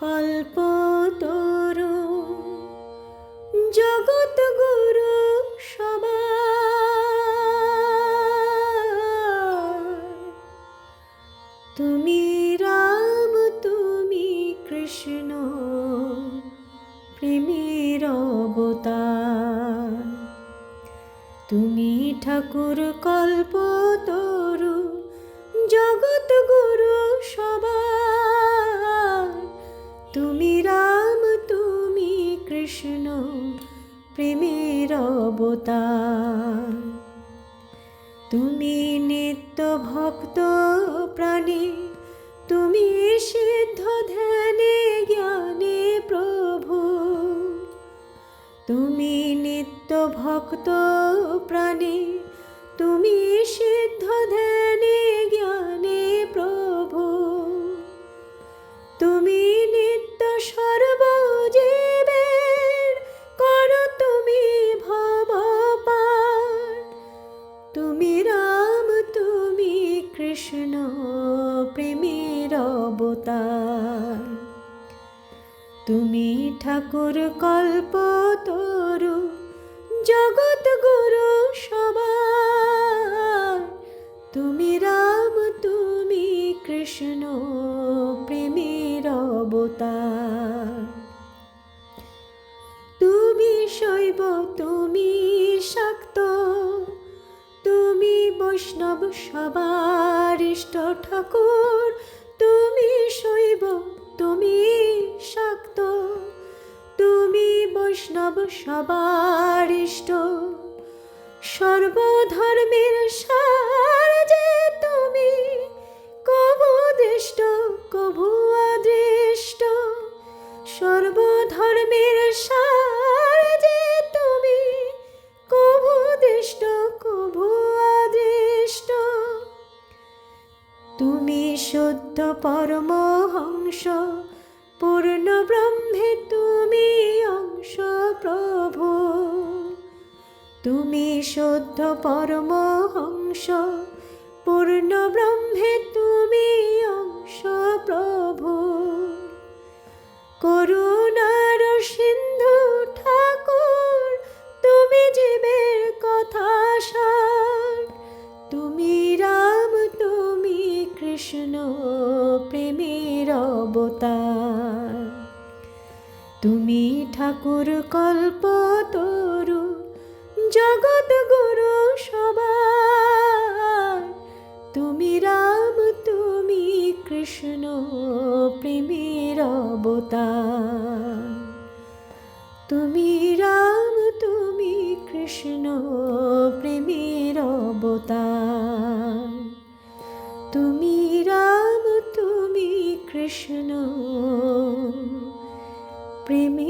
কল্পতরু জগৎ গুরু সবার। তুমি রাম, তুমি কৃষ্ণ, প্রেমের অবতার। তুমি ঠাকুর কল্পতরু জগৎ গুরু সবার। কৃষ্ণ প্রেমের অবতার। তুমি নিত্য ভক্ত প্রাণী, তুমি সিদ্ধ ধ্যানে জ্ঞানে প্রভু। তুমি নিত্য ভক্ত প্রাণী, তুমি অবতার তুমি ঠাকুর কল্পতরু জগৎ গুরু সবার। তুমি রাম, তুমি কৃষ্ণ, প্রেমের অবতার। তুমি শৈব, তুমি শাক্ত, তুমি বৈষ্ণব সবার ইষ্ট ঠাকুর। তুমি শৈব তুমি শক্ত তুমি বৈষ্ণব সবার ইষ্ট। সর্বধর্মের সার তুমি শুদ্ধ পরমহংস, পূর্ণ ব্রহ্মে তুমি অংশ প্রভু। তুমি শুদ্ধ পরমহংস, পূর্ণ ব্রহ্মে তুমি অংশ প্রভু। করুণার অবতার তুমি ঠাকুর কল্পতরু জগৎ গুরু সবার। তুমি রাম, তুমি কৃষ্ণ, প্রেমের অবতার। তুমি রাম, তুমি কৃষ্ণ, প্রেমের অবতার। কৃষ্ণ প্রেমের অবতার